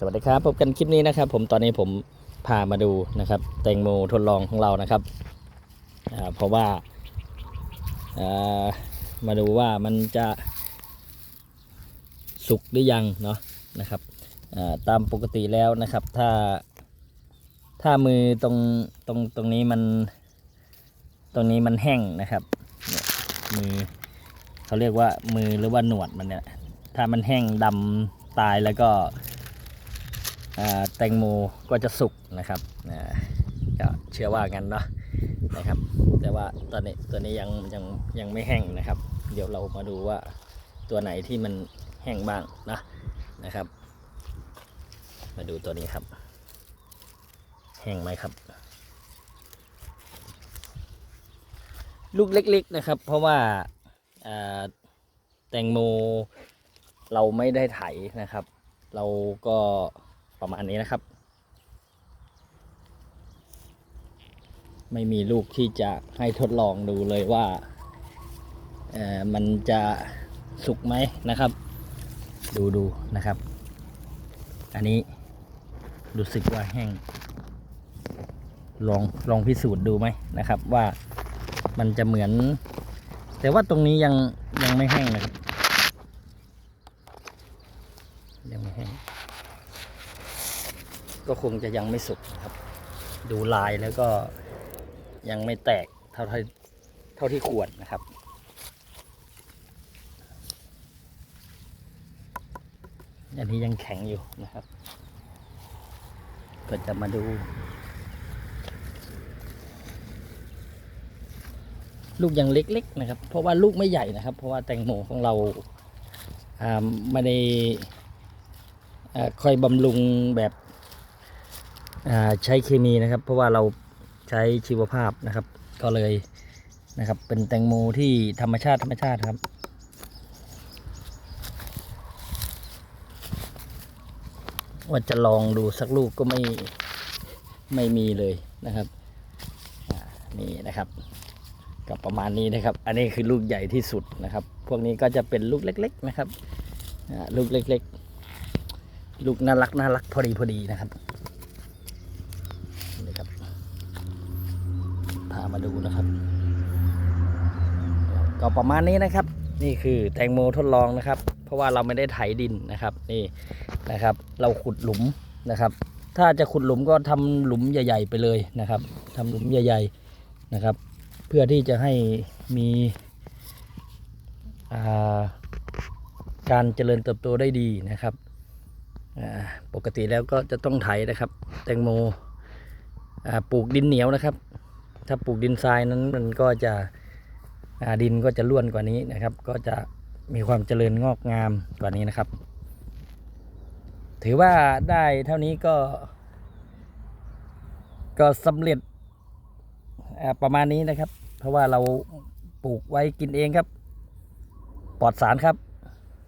สวัสดีครับพบกันคลิปนี้นะครับ ผมตอนนี้ผมพามาดูนะครับ แตงโมทดลองของเรานะครับเพราะว่าามาดูว่ามันจะสุกหรือยังเนาะนะครับาตามปกติแล้วนะครับ ถ้าถ้ามือตรงตรงตรงนี้มันตรงนี้มันแห้งนะครับเนี่ยมือเขาเรียกว่ามือหรือว่าหนวดมันเนี่ยถ้ามันแห้งดำตายแล้วก็ แตงโมก็จะสุกนะครับก็เชื่อว่ากันเนาะนะครับ แต่ว่าตอนนี้ตัวนี้ยังยังยังไม่แห้งนะครับ เดี๋ยวเรามาดูว่าตัวไหนที่มันแห้งบ้างนะนะครับ มาดูตัวนี้ครับ แห้งไหมครับ ลูกเล็กๆนะครับ เพราะว่าแตงโมเราไม่ได้ไถนะครับ เราก็ ประมาณนี้นะครับ ไม่มีลูกที่จะให้ทดลองดูเลยว่าเออมันจะสุกไหมนะครับ ดูดูนะครับ อันนี้รู้สึกว่าแห้ง ลองลองพิสูจน์ดูไหมนะครับ ว่ามันจะเหมือน แต่ว่าตรงนี้ยังยังไม่แห้งนะครับ ยังไม่แห้ง ก็คงจะยังไม่สุกนะครับ ดูลายแล้วก็ยังไม่แตกเท่าที่เท่าที่ควรนะครับ อันนี้ยังแข็งอยู่นะครับก็จะมาดู ลูกยังเล็กๆนะครับ เพราะว่าลูกไม่ใหญ่นะครับ เพราะว่าแตงโมของเราไม่ได้อ่าคอยบำรุงแบบ ใช้เคมีนะครับ เพราะว่าเราใช้ชีวภาพนะครับ ก็เลยนะครับเป็นแตงโมที่ธรรมชาติธรรมชาติครับ ว่าจะลองดูสักลูกก็ไม่ไม่มีเลยนะครับนี่นะครับก็ประมาณนี้นะครับ อันนี้คือลูกใหญ่ที่สุดนะครับ พวกนี้ก็จะเป็นลูกเล็ก ๆ นะครับลูกเล็ก ๆ ลูกน่ารักน่ารักพอดีพอดีนะครับ นี่ครับ พามาดูนะครับ ก็ประมาณนี้นะครับ นี่คือแตงโมทดลองนะครับ เพราะว่าเราไม่ได้ไถดินนะครับ นี่นะครับ เราขุดหลุมนะครับ ถ้าจะขุดหลุมก็ทำหลุมใหญ่ ๆ ไปเลยนะครับทำหลุมใหญ่ ๆนะครับ เพื่อที่จะให้มีาการเจริญเติบโตได้ดีนะครับปกติแล้วก็จะต้องไถนะครับ แตงโมปลูกดินเหนียวนะครับ ถ้าปลูกดินทรายนั้นมันก็จะดินก็จะร่วนกว่านี้นะครับ ก็จะมีความเจริญงอกงามกว่านี้นะครับ ถือว่าได้เท่านี้ก็ ก็สำเร็จประมาณนี้นะครับ เพราะว่าเราปลูกไว้กินเองครับ ปลอดสารครับ